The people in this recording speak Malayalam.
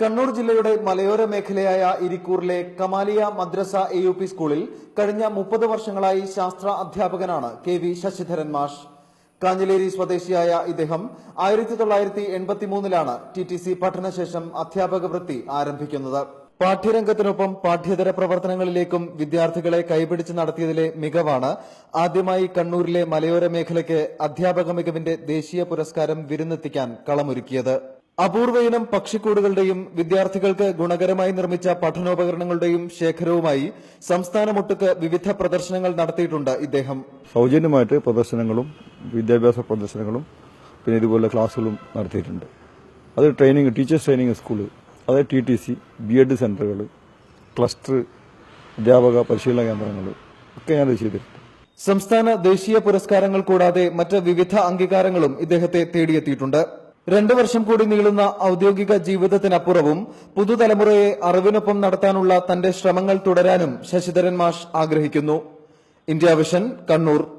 കണ്ണൂർ ജില്ലയുടെ മലയോര മേഖലയായ ഇരിക്കൂറിലെ Kamaliya Madrasa A U P സ്കൂളിൽ കഴിഞ്ഞ മുപ്പത് വർഷങ്ങളായി ശാസ്ത്ര അധ്യാപകനാണ് കെ വി ശശിധരൻ മാഷ്. കാഞ്ഞിലേരി സ്വദേശിയായ ഇദ്ദേഹം ആയിരത്തി തൊള്ളായിരത്തി എൺപത്തിമൂന്നിലാണ് ടി ടി സി പഠനശേഷം അധ്യാപക വൃത്തി ആരംഭിക്കുന്നത്. പാഠ്യരംഗത്തിനൊപ്പം പാഠ്യേതര പ്രവർത്തനങ്ങളിലേക്കും വിദ്യാർത്ഥികളെ കൈപിടിച്ച് നടത്തിയതിലെ മികവാണ് ആദ്യമായി കണ്ണൂരിലെ മലയോര മേഖലയ്ക്ക് അധ്യാപക മികവിന്റെ ദേശീയ പുരസ്കാരം വിരുന്നെത്തിക്കാൻ കളമൊരുക്കിയത്. അപൂർവയിനം പക്ഷിക്കൂടുകളുടെയും വിദ്യാർത്ഥികൾക്ക് ഗുണകരമായി നിർമ്മിച്ച പഠനോപകരണങ്ങളുടെയും ശേഖരവുമായി സംസ്ഥാനമൊട്ടുക്ക് വിവിധ പ്രദർശനങ്ങൾ നടത്തിയിട്ടുണ്ട് ഇദ്ദേഹം. സൗജന്യമായിട്ട് പ്രദർശനങ്ങളും വിദ്യാഭ്യാസ പ്രദർശനങ്ങളും പിന്നെ ഇതുപോലെ ക്ലാസ്സുകളും നടത്തിയിട്ടുണ്ട്. അത് ട്രെയിനിങ് ടീച്ചേഴ്സ് ട്രെയിനിങ് സ്കൂൾ അത് T T C B Ed സെന്ററുകൾ ക്ലസ്റ്റർ അധ്യാപക പരിശീലന കേന്ദ്രങ്ങൾ ഒക്കെ ഞാനത് ചെയ്തിട്ടുണ്ട്. സംസ്ഥാന ദേശീയ പുരസ്കാരങ്ങൾ കൂടാതെ മറ്റ് വിവിധ അംഗീകാരങ്ങളും ഇദ്ദേഹത്തെ തേടിയെത്തിയിട്ടുണ്ട്. രണ്ടു വർഷം കൂടി നീളുന്ന ഔദ്യോഗിക ജീവിതത്തിനപ്പുറവും പുതുതലമുറയെ അറിവിനൊപ്പം നടത്താനുള്ള തന്റെ ശ്രമങ്ങൾ തുടരാനും ശശിധരൻ മാഷ് ആഗ്രഹിക്കുന്നു. India vision Kannur.